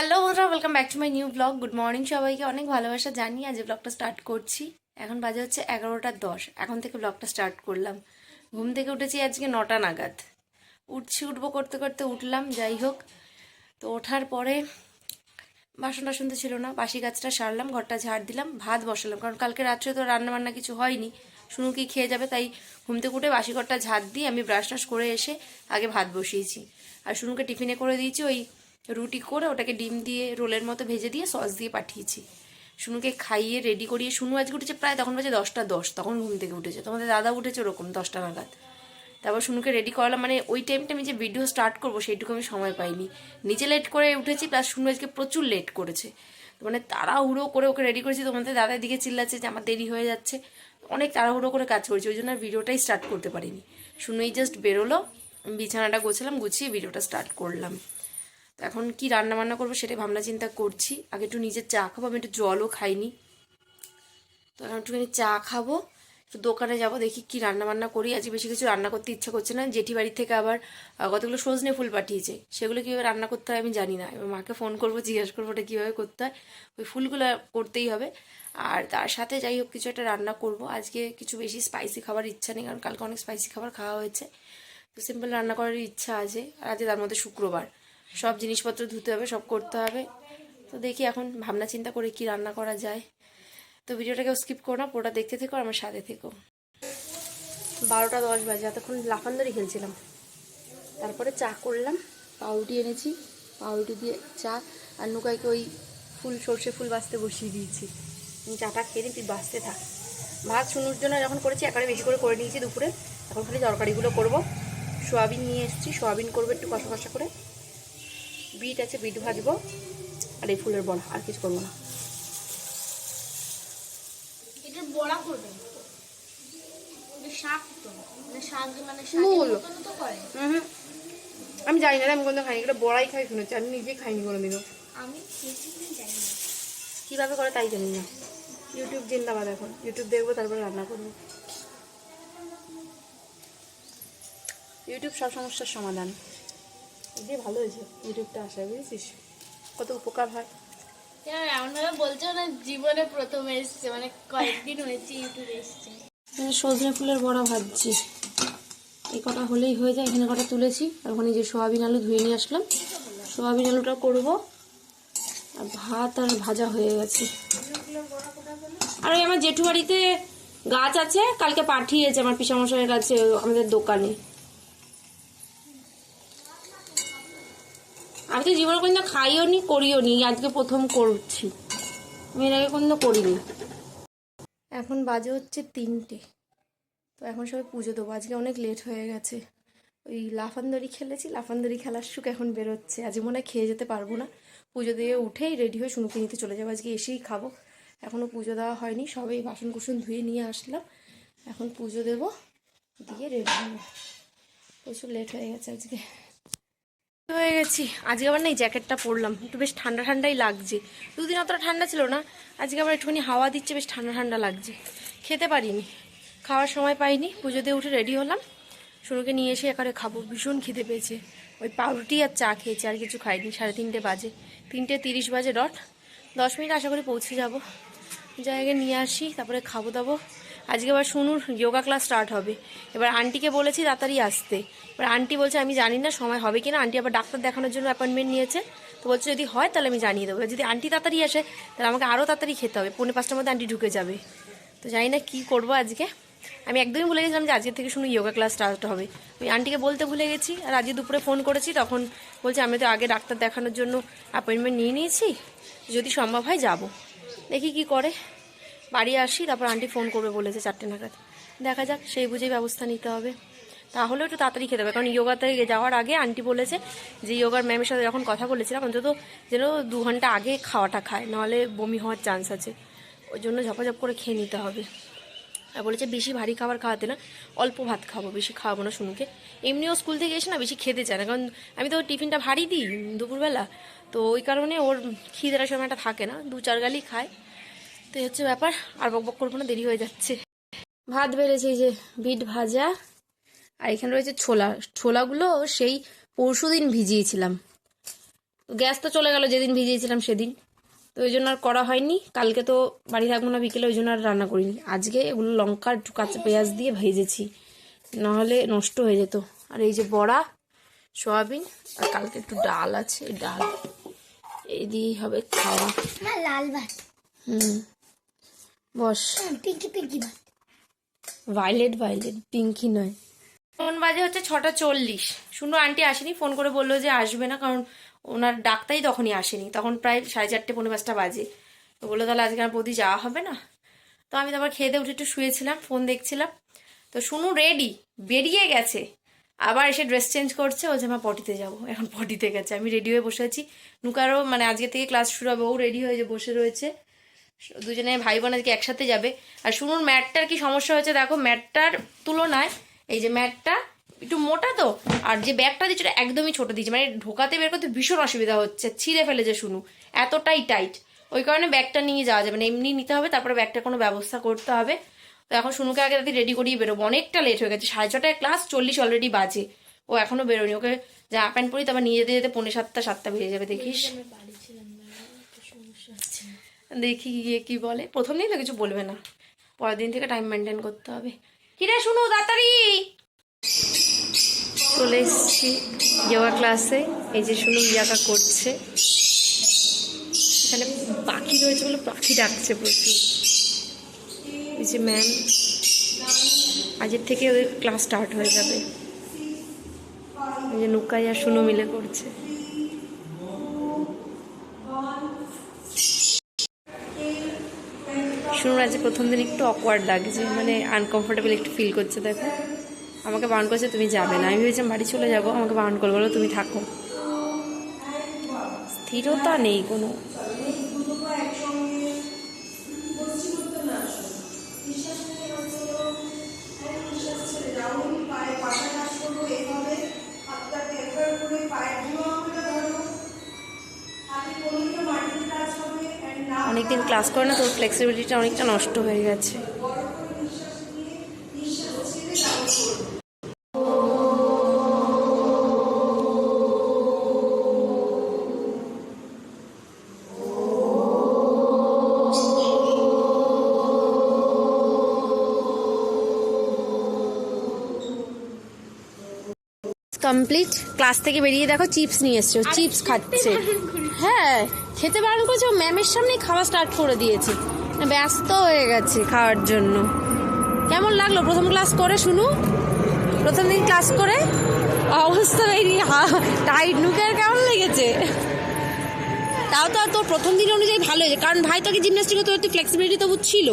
Hello বন্ধুরা welcome back to my new blog good morning সবাইকে, অনেক ভালোবাসা জানি আজ ব্লগটা স্টার্ট করছি। এখন বাজে হচ্ছে এগারোটা দশ, এখন থেকে ব্লগটা স্টার্ট করলাম। ঘুম থেকে উঠেছি আজকে নটা নাগাদ। উঠছি, উঠবো করতে করতে উঠলাম, যাই হোক। তো ওঠার পরে বাসন টাসন তো ছিল না, বাসি গাছটা সারলাম, ঘরটা ঝাড় দিলাম, ভাত বসালাম। কারণ কালকে রাত্রে তো রান্না বান্না কিছু হয়নি, শুনু কি খেয়ে যাবে, তাই ঘুম থেকে উঠে বাসি ঘরটা ঝাড় দিয়ে আমি ব্রাশ টাশ করে এসে আগে ভাত বসিয়েছি। আর শুনুকে টিফিনে করে দিয়েছি ওই রুটি করে ওটাকে ডিম দিয়ে রোলের মতো ভেজে দিয়ে সস দিয়ে পাঠিয়েছি। শুনুকে খাইয়ে রেডি করিয়ে, শুনু আজকে উঠেছে প্রায় তখন বাজে দশটা দশ, তখন ঘুম থেকে উঠেছে। তোমাদের দাদা উঠেছে ওরকম দশটা নাগাদ। তারপর শুনুকে রেডি করালাম মানে ওই টাইমটা আমি যে ভিডিও স্টার্ট করব সেইটুকু আমি সময় পাইনি। নিজে লেট করে উঠেছি প্লাস শুনু আজকে প্রচুর লেট করেছে। মানে তাড়াহুড়ো করে ওকে রেডি করেছি। তোমাদের দাদার দিকে চিল্লাচ্ছে যে আমার দেরি হয়ে যাচ্ছে। অনেক তাড়াহুড়ো করে কাজ করেছি, ওই জন্য আর ভিডিওটাই স্টার্ট করতে পারিনি। শুনুই জাস্ট বেরোলো, বিছানাটা গোছালাম, গুছিয়ে ভিডিওটা স্টার্ট করলাম। তো এখন কি রান্না বান্না করব সেটাই ভাবনা চিন্তা করছি। আগে একটু নিজের চা খাব, আমি একটু জলও খাইনি। তো এখন একটুখানি চা খাব, একটু দোকানে যাব, দেখি কি রান্না বান্না করি। আজকে বেশি কিছু রান্না করতে ইচ্ছা করছে না। জেঠি বাড়ি থেকে আবার কতগুলো সজনে ফুল পাঠিয়েছে। সেগুলো কীভাবে রান্না করতে হয় আমি জানি না। এবার মাকে ফোন করব, জিজ্ঞাসা করব ওটা কীভাবে করতে হয়। ওই ফুলগুলো করতেই হবে। আর তার সাথে যাই হোক, কিছু একটা রান্না করব। আজকে কিছু বেশি স্পাইসি খাবার ইচ্ছা নেই, কারণ কালকে অনেক স্পাইসি খাবার খাওয়া হয়েছে। তো সিম্পল রান্না করার ইচ্ছা আছে। আর আজকে তার মধ্যে শুক্রবার। সব জিনিসপত্র ধুতে হবে, সব করতে হবে। তো দেখি এখন ভাবনা চিন্তা করে কি রান্না করা যায়। তো ভিডিওটাকেও স্কিপ করো না, পুরোটা দেখতে থেকো আমার সাথে থেকো। বারোটা দশ বাজে, এতক্ষণ লাফান্দরি খেলছিলাম। তারপরে চা করলাম, পাউরুটি এনেছি। পাউরুটি দিয়ে চা আর নুকাইকে ওই ফুল সর্ষে ফুল বাঁচতে বসিয়ে দিয়েছি। চাটা খেয়ে নিই তুই বাঁচতে থাক। ভাত শুনুর জন্য যখন করেছি একারে বেশি করে করে নিয়েছি দুপুরে। এখন খালি তরকারিগুলো করব। সোয়াবিন নিয়ে এসেছি, সোয়াবিন করব একটু কষা কষা করে। বিট আছে বিট ভাজবো আর এই ফুলের বড়া আর কিছু করব না। বড়া করবেন মানে মানে মূল। আমি জানি না আমি কোনো খাইনি এটা বড়াই খাই শুনেছি আমি নিজেই খাইনি কিনা না। কীভাবে করে তাই জানি না। ইউটিউব জিন্দাবাদ এখন। ইউটিউব দেখব তারপরে রান্না করব। ইউটিউব সব সমস্যার সমাধান। দিয়ে ভালো হয়েছে। ইউটিউবটা আসা বুঝেছিস কত উপকার হয়। কেন এমন ভাবে বলছো না জীবনে প্রথম এসছে মানে কয়েকদিন হয়েছে ইউটিউবে এসছে। সজনে ফুলের বড়া ভাজছি। এই কটা হলেই হয়ে যায় এখানে কটা তুলেছি আর ওখানে যে সোয়াবিন আলু ধুয়ে নিয়ে আসলাম সোয়াবিন আলুটা করব আর ভাত আর ভাজা হয়ে গেছে। আর ওই আমার জেঠু বাড়িতে গাছ আছে কালকে পাঠিয়েছে আমার পিসামশাইয়ের কাছে আমাদের দোকানে। আমি তো জীবনে কোনদিন খাইও নি, করিও নি, আজকে প্রথম করছি। আমি এর আগে কোনদিন করিনি। এখন বাজে হচ্ছে তিনটে। তো এখন সবাই পুজো দেবো। আজকে অনেক লেট হয়ে গেছে। ওই লাফান্দরি খেলেছি, লাফান্দরি খেলার সুখ এখন বেরোচ্ছে। আজকে মনে হয় খেয়ে যেতে পারব না। পুজো দিয়ে উঠেই রেডি হয়ে শুনুকে নিতে চলে যাব। আজকে এসেই খাব। এখনও পুজো দেওয়া হয়নি। সবাই বাসন কুসন ধুয়ে নিয়ে আসলাম। এখন পুজো দেবো। দিয়ে রেডি হব প্রচুর লেট হয়ে গেছে আজকে। গেছি আজকে আবার না এই জ্যাকেটটা পরলাম। একটু বেশ ঠান্ডা ঠান্ডাই লাগছে। দুদিন অতটা ঠান্ডা ছিল না, আজকে আবার একটুখানি হাওয়া দিচ্ছে, বেশ ঠান্ডা ঠান্ডা লাগছে। খেতে পারিনি। খাওয়ার সময় পাইনি, পুজো দিয়ে উঠে রেডি হলাম। শুরুকে নিয়ে এসে একারে খাব, ভীষণ খিদে পেয়েছে। ওই পাউরুটি আর চা খেয়েছে, আর কিছু খাইনি, সাড়ে তিনটে বাজে। তিনটে তিরিশ বাজে ডট দশ মিনিট আশা করি পৌঁছে যাব। জায়গায় নিয়ে আসি, তারপরে খাব দাবো। আজকে আবার শুনুর যোগা ক্লাস স্টার্ট হবে। এবার আন্টিকে বলেছি তাড়াতাড়ি আসতে। এবার আন্টি বলছে, আমি জানি না সময় হবে কিনা। আন্টি আবার ডাক্তার দেখানোর জন্য অ্যাপয়েন্টমেন্ট নিয়েছে। তো বলছে, যদি হয় তাহলে আমি জানিয়ে দেবো। যদি আন্টি তাড়াতাড়ি আসে, তাহলে আমাকে আরও তাড়াতাড়ি খেতে হবে। পৌনে পাঁচটার মধ্যে আন্টি ঢুকে যাবে। তো জানি না কী করব আজকে। আমি একদমই ভুলে গেছিলাম যে আজকে থেকে শুনে যোগা ক্লাস স্টার্ট হবে। ওই আন্টিকে বলতে ভুলে গেছি। আর আজকে দুপুরে ফোন করেছি, তখন বলছে, আমি তো আগে ডাক্তার দেখানোর জন্য অ্যাপয়েন্টমেন্ট নিয়ে নিয়েছি। যদি সম্ভব হয় যাব। দেখি কি করে। বাড়ি আসি, তারপর আন্টি ফোন করবে বলেছে চারটে নাগাদ। দেখা যাক, সেই বুঝেই ব্যবস্থা নিতে হবে। তাহলে একটু তাড়াতাড়ি খেতে হবে, কারণ যোগাতে যাওয়ার আগে আন্টি বলেছে যে ইয়োগার ম্যামের সাথে যখন কথা বলেছিলাম, অন্তত যেন দু ঘণ্টা আগে খাওয়াটা খায়, নাহলে বমি হওয়ার চান্স আছে। ওই জন্য ঝপাঝপ করে খেয়ে নিতে হবে। আর বলেছে, বেশি ভারী খাবার খাওয়াতে না, অল্প ভাত খাব, বেশি খাওয়াবো না শুনুকে। এমনিও স্কুল থেকে এসে না বেশি খেতে চায় না, কারণ আমি তো টিফিনটা ভারী দিই দুপুরবেলা। তো ওই কারণে ওর খিদের সময়টা থাকে না, দু চার গালি খায়। তো হচ্ছে ব্যাপার আর বক বক করব না দেরি হয়ে যাচ্ছে। ভাত বেড়েছে এই যে বিট ভাজা আর এখানে রয়েছে ছোলা। ছোলাগুলো সেই পরশু দিন ভিজিয়েছিলাম। তো গ্যাস তো চলে গেল যেদিন ভিজিয়েছিলাম সেদিন। তো ওই জন্য আর করা হয়নি। কালকে তো বাড়ি থাকব না বিকেলে ওই জন্য আর রান্না করিনি। আজকে এগুলো লঙ্কা একটু কাঁচা পেঁয়াজ দিয়ে ভেজেছি। নাহলে নষ্ট হয়ে যেত। আর এই যে বড়া সয়াবিন আর কালকে একটু ডাল আছে ডাল। এই দিয়েই হবে খাওয়া। লাল ভাত। হুম। বস। পিঙ্কি পিঙ্কি ভাত ভাইলেট ভাইলেট পিঙ্কি নয়। ফোন বাজে হচ্ছে ছটা চল্লিশ। শুনো আন্টি আসেনি ফোন করে বলল যে আসবে না কারণ ওনার ডাক্তারই তখনই আসেনি। তখন প্রায় সাড়ে চারটে পনেরো পাঁচটা বাজে। তো বলল তাহলে আজকে আর প্রতি যাওয়া হবে না? তো আমি তারপর খেয়ে দিয়ে উঠে একটু শুয়েছিলাম ফোন দেখছিলাম। তো শুনু রেডি বেরিয়ে গেছে। আবার এসে ড্রেস চেঞ্জ করছে ও যে আমার পটিতে যাব। এখন পটিতে গেছে। আমি রেডি হয়ে বসে আছি। নুকারও মানে আজকে থেকে ক্লাস শুরু হবে ও রেডি হয়ে যে বসে রয়েছে। দুজনে ভাই বোন আজকে একসাথে যাবে। আর শুনুন, ম্যাটটার কি সমস্যা হয়েছে দেখো, ম্যাটটার তুলনায় এই যে ম্যাটটা একটু মোটা তো, আর যে ব্যাগটা দিচ্ছে একদমই ছোট দিচ্ছে মানে ঢোকাতে বের করতে ভীষণ অসুবিধা হচ্ছে, ছিঁড়ে ফেলেছে শুনু, এতটাই টাইট। ওই কারণে ব্যাগটা নিয়ে যাওয়া যাবে না, এমনি নিতে হবে, তারপরে ব্যাগটা কোনো ব্যবস্থা করতে হবে। তো এখন শুনুকে আগে রাতে রেডি করিয়ে বেরোবো, অনেকটা লেট হয়ে গেছে, সাড়ে ছটায় ক্লাস চল্লিশ অলরেডি বাজে। ও এখনও বেরোনি ওকে জামা প্যান্ট পরি তারপর নিয়ে যেতে যেতে পৌনে সাতটা সাতটা বেজে যাবে, দেখিস। দেখি গিয়ে কি বলে। প্রথম দিন তো কিছু বলবে না। পরের দিন থেকে টাইম মেনটেন করতে হবে। কিরে, শুনো, তাড়াতাড়ি! চলে এসেছি যোগা ক্লাসে এই যে শুনু, ইয়াকা করছে। এখানে পাখি রয়েছে বলে পাখি ডাকছে প্রচুর। এই যে ম্যাম আজের থেকে ওদের ক্লাস স্টার্ট হয়ে যাবে। এই যে নুকাই আর শুনু মিলে করছে। শুনুন আজকে প্রথম দিন একটু অকওয়ার্ড লাগছে মানে আনকমফোর্টেবল একটু ফিল করছে, দেখো। আমাকে বারণ করছে, তুমি যাবে না। আমি ভেবেছিলাম, বাড়ি চলে যাব। আমাকে বারণ করব তুমি থাকো। স্থিরতা নেই কোনো। অনেকদিন ক্লাস করে না তোর ফ্লেক্সিবিলিটিটা অনেকটা নষ্ট হয়ে গেছে। কমপ্লিট ক্লাস থেকে বেরিয়ে দেখো চিপস নিয়ে এসছো। চিপস খাচ্ছে। হ্যাঁ। খেতে বারণ করেছে, ও ম্যামের সামনেই খাওয়া স্টার্ট করে দিয়েছে। ব্যস্ত হয়ে গেছে খাওয়ার জন্য। কেমন লাগল? প্রথম ক্লাস করে, শুনু? প্রথম দিন ক্লাস করে? অবস্থা বেরিয়ে টাইট নুকের কেমন লেগেছে? তাও তো তোর প্রথম দিন অনুযায়ী ভালো হয়েছে। কারণ ভাই তোকে জিমনাস্টিকে তোর একটু ফ্লেক্সিবিলিটি তবু ছিল।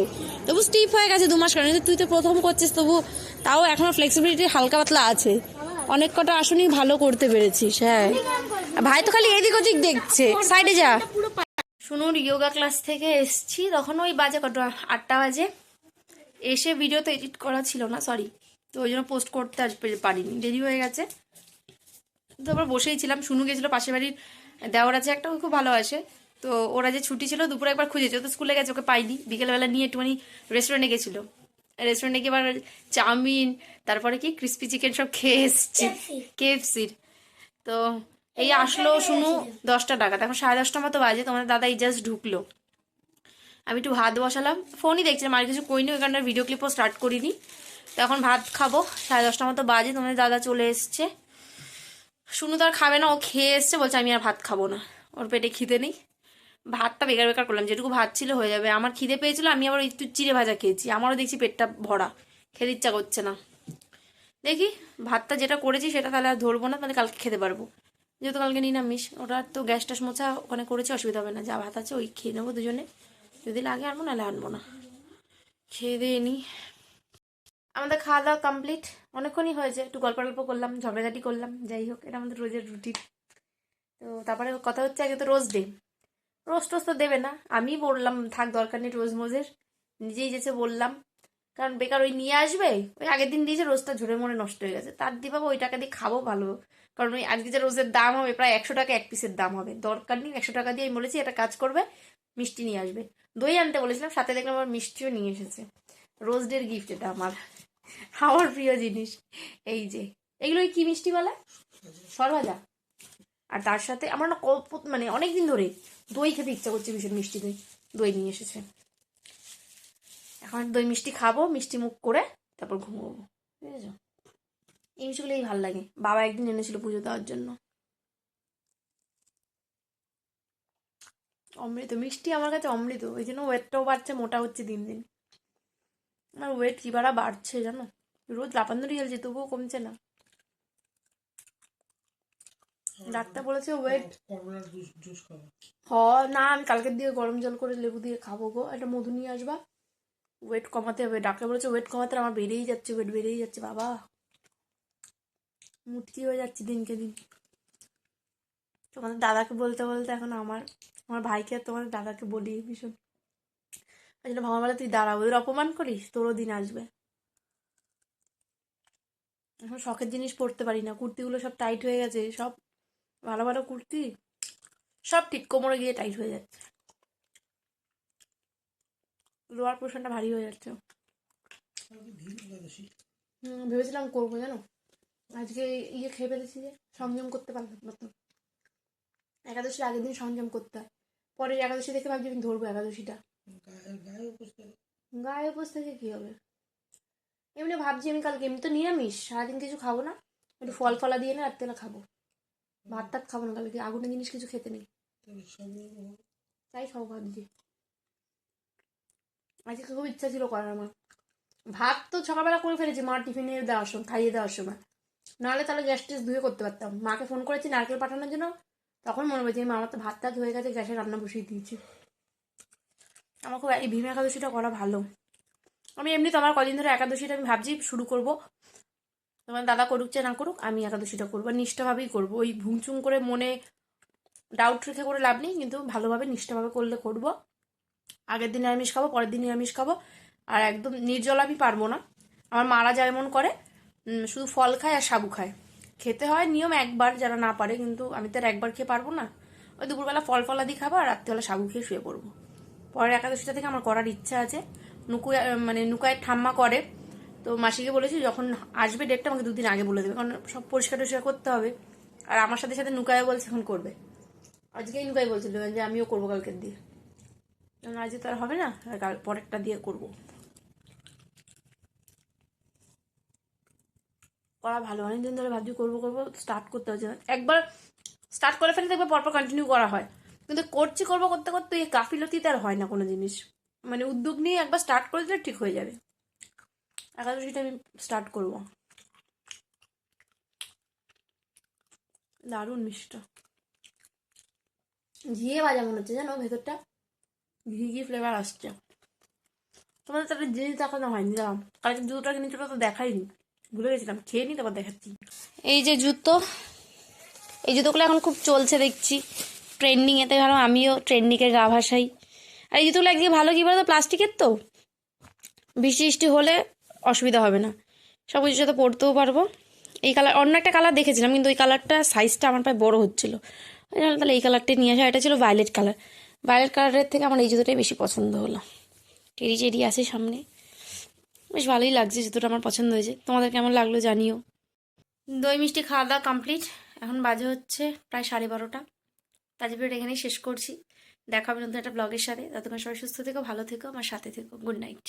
তবু স্টিফ হয়ে গেছে দু মাস কারণে। তুই তো প্রথম করছিস, তবু তাও এখনও ফ্লেক্সিবিলিটি হালকা পাতলা আছে। অনেক কটা আসনই ভালো করতে পেরেছিস হ্যাঁ। ভাই তো খালি এদিক ওদিক দেখছে। সাইডে যা। শুনুন যোগা ক্লাস থেকে এসছি। তখন ওই বাজে কত আটটা বাজে। এসে ভিডিও তো এডিট করা ছিল না সরি তো ওই জন্য পোস্ট করতে পারিনি। দেরি হয়ে গেছে। তারপর বসেই ছিলাম। শুনু গেছিল পাশের বাড়ির দেওয়ার আছে একটা খুব ভালোবাসে তো ওরা যে ছুটি ছিল, দুপুরে একবার খুঁজেছে। তো স্কুলে গেছে, ওকে পাইনি। বিকেলবেলা নিয়ে একটুখানি রেস্টুরেন্টে গেছিল। রেস্টুরেন্টে গিয়ে এবার চাউমিন তারপরে কি ক্রিস্পি চিকেন সব খেয়ে এসছি। কেএফসির তো এই আসলো শুনু দশটা টাকা এখন সাড়ে দশটা মতো বাজে তোমাদের দাদা এই জাস্ট ঢুকলো। আমি একটু ভাত বসালাম। ফোনই দেখছিলাম আর কিছু করিনি ওই কারণে ভিডিও ক্লিপও স্টার্ট করিনি। তো এখন ভাত খাব। সাড়ে দশটা মতো বাজে তোমাদের দাদা চলে এসছে। শুনু তো আর খাবে না ও খেয়ে এসছে বলছে আমি আর ভাত খাব না। ওর পেটে খিদে নেই। ভাতটা বেকার বেকার করলাম, যেটুকু ভাত ছিল হয়ে যাবে। আমার খিদে পেয়েছিল, আমি আবার একটু চিড়ে ভাজা খেয়েছি। আমারও দেখছি পেটটা ভরা, খেতে ইচ্ছা করছে না। দেখি, ভাতটা যেটা করেছি সেটা তাহলে আর ধরবো না, তাহলে কালকে খেতে পারব। যেহেতু কালকে নিরামিষ, ওটা তো গ্যাস ট্যাস মোছা ওখানে করেছি, অসুবিধা হবে না। যা ভাত আছে ওই খেয়ে নেব দুজনে। যদি লাগে আনব, নাহলে আনব না। খেয়ে দিয়ে নিই আমাদের খাওয়া দাওয়া কমপ্লিট অনেকক্ষণই হয়েছে, একটু গল্প গল্প করলাম, ঝগড়াঝাটি করলাম, যাই হোক, এটা আমাদের রোজের রুটিন তো তারপরে কথা হচ্ছে আগে তো রোজ ডে রোজ টোজ তো দেবে না। আমি বললাম, থাক, দরকার নেই রোজ মোজের। নিজেই যেছে বললাম। কারণ বেকার ওই নিয়ে আসবে, ওই আগের দিন দিয়েছে, রোজটা ঝরে মরে নষ্ট হয়ে গেছে। তার দিয়ে পাবো ওই টাকা দিয়ে খাব ভালো। কারণ ওই আজকে যে রোজের দাম হবে, প্রায় একশো টাকা এক পিসের দাম হবে। দরকার নেই, একশো টাকা দিয়ে আমি বলেছি এটা কাজ করবে, মিষ্টি নিয়ে আসবে। দই আনতে বলেছিলাম, সাথে দেখলাম আমার মিষ্টিও নিয়ে এসেছে। রোজ ডের গিফট এটা আমার। আমার প্রিয় জিনিস। এই যে, এগুলো কি মিষ্টি বলে? সরভাজা। আর তার সাথে আমার না মানে অনেক দিন ধরে দই খেতে ইচ্ছা করছে ভীষণ মিষ্টি দই দই নিয়ে এসেছে। এখন দই মিষ্টি খাব, মিষ্টি মুখ করে তারপর ঘুমোবো, বুঝেছ? এই মিষ্টিগুলোই ভালো লাগে। বাবা একদিন এনেছিল পুজো দেওয়ার জন্য। অমৃত, মিষ্টি আমার কাছে অমৃত, ওই জন্য ওয়েটটাও বাড়ছে, মোটা হচ্ছে দিন দিন। আমার ওয়েট কি বাড়া বাড়ছে, জানো? রোজ লাপান ধরে গেছে তবুও কমছে না। ডাক্তার বলেছে ওয়েট হ না আমি কালকের দিয়ে গরম জল করে লেবু দিয়ে খাব গো। একটা মধু নিয়ে আসবা। ওয়েট কমাতে হবে। ডাক্তার বলেছে ওয়েট কমাতে আমার বেড়েই যাচ্ছে ওয়েট বেড়েই যাচ্ছে বাবা। মুটকি হয়ে যাচ্ছে দিনকে দিন। তোমাদের দাদাকে বলতে বলতে এখন আমার আমার ভাইকে আর তোমাদের দাদাকে বলি ভীষণ। ওই জন্য ভাবা বলে তুই দাঁড়া ওদের অপমান করিস? তোরও দিন আসবে। এখন শখের জিনিস পরতে পারি না কুর্তিগুলো সব টাইট হয়ে গেছে সব ভালো ভালো কুর্তি সব ঠিক কোমরে গিয়ে টাইট হয়ে যাচ্ছে। লোয়ার পোর্শনটা ভারী হয়ে যাচ্ছে। হুম, ভেবেছিলাম করব জানো? আজকে ইয়ে খেয়ে ফেলেছি যে সংযম করতে পারলাম না তো। একাদশীর আগের দিন সংযম করতে হয়। পরের একাদশী দেখে ভাবছি আমি ধরবো একাদশীটা। গায়ে উপোস থেকে কী হবে? এমনি ভাবছি আমি কালকে এমনি তো নিরামিষ সারাদিন কিছু খাব না। একটু ফল ফলা দিয়ে না রাত্রেবেলা খাব। ভাত টাত খাব না কালকে আগুনের জিনিস কিছু খেতে নেই? তাই খাব ভাবছি আজকে খুব ইচ্ছা ছিল করার আমার। ভাত তো সকালবেলা করে ফেলেছি, মা টিফিনে দেওয়ার সময় খাইয়ে দেওয়ার সময় নাহলে তাহলে গ্যাস টেস ধুয়ে করতে পারতাম। মাকে ফোন করেছি নারকেল পাঠানোর জন্য, তখন মনে হয়েছে মা আমার তো ভাত টাত হয়ে গেছে, গ্যাসে রান্না বসিয়ে দিয়েছি। আমার খুব এই ভীম একাদশীটা করা ভালো। আমি এমনি তো আমার কদিন ধরে একাদশীটা আমি ভাবছি শুরু করব। তোমার দাদা করুক চাই না করুক, আমি একাদশীটা করব। নিষ্ঠাভাবেই করব। ওই ভুংচুং করে মনে ডাউট রেখে করে লাভ নেই, কিন্তু ভালোভাবে নিষ্ঠাভাবে করলে করব। আগের দিন নিরামিষ খাব, পরের দিন নিরামিষ খাব। আর একদম নির্জল আমি পারব না। আমার মারা যেমন করে শুধু ফল খায় আর সাবু খায়। খেতে হয় নিয়ম একবার যারা না পারে, কিন্তু আমি তো আর একবার খেয়ে পারব না। ওই দুপুরবেলা ফল ফলাদি খাব আর রাত্রিবেলা সাবু খেয়ে শুয়ে পড়ব। পরের একাদশীটা থেকে আমার করার ইচ্ছা আছে। নুকু মানে নুকায় ঠাম্মা করে। তো মাসিকে বলেছি, যখন আসবে ডেটটা আমাকে দুদিন আগে বলে দেবে, কারণ সব পরিষ্কার টরিষ্কার করতে হবে। আর আমার সাথে সাথে নুকায় বলছে, এখন করবে। আজকেই নুকাই বলছিল যে, আমিও করব কালকের দিয়ে। কারণ আজকে তো আর হবে না কাল পরেরটা দিয়ে করব। করা ভালো, অনেকদিন ধরে ভাবছি করব করব স্টার্ট করতে হচ্ছে একবার স্টার্ট করে ফেলে দেখবে পরপর কন্টিনিউ করা হয়। কিন্তু করছি, করব, করতে করতে এই গাফিলতিতে আর হয় না কোনো জিনিস। মানে উদ্যোগ নিয়ে একবার স্টার্ট করে দিলে ঠিক হয়ে যাবে। একাদশীটা আমি স্টার্ট করব। দারুণ মিষ্টি। ঘিয়ে ভাজা মনে হচ্ছে, জানো? ভেতরটা ঘি ঘি ফ্লেভার আসছে। তোমাদের তাহলে জিনিস দেখানো হয়নি দাম কালকে জুতোটা কিনেছিল তো দেখাইনি। ভুলে গেছিলাম, খেয়ে নি, তারপর দেখাচ্ছি। এই যে জুতো, এই জুতোগুলো এখন খুব চলছে, দেখছি। ট্রেন্ডিং এতে ভালো আমিও ট্রেন্ডিংয়ের গা ভাসাই। আর এই জুতোগুলো একদিকে ভালো কি বলতো, প্লাস্টিকের তো? বৃষ্টি হলে অসুবিধা হবে না। সব কিছুর সাথে পরতেও পারব। এই কালার অন্য একটা কালার দেখেছিলাম, কিন্তু ওই কালারটা সাইজটা আমার প্রায় বড় হচ্ছিল। তাহলে এই কালারটাই নিয়ে আসা, এটা ছিল ভায়োলেট কালার ভায়োলেট কালারের থেকে আমার এই জুতোটাই বেশি পছন্দ হলো। টেরি চেরি আছে সামনে। বেশ ভালোই লাগছে জুতোটা, আমার পছন্দ হয়েছে। তোমাদের কেমন লাগল জানিও। দই মিষ্টি খাওয়া দাওয়া কমপ্লিট এখন বাজে হচ্ছে প্রায় সাড়ে বারোটা। তাজে ভিডিওটা এখানেই শেষ করছি। দেখা নতুন একটা ব্লগের সাথে। ততক্ষণ সবাই সুস্থ থেকো, ভালো থেকো, আমার সাথে থেকো। Good night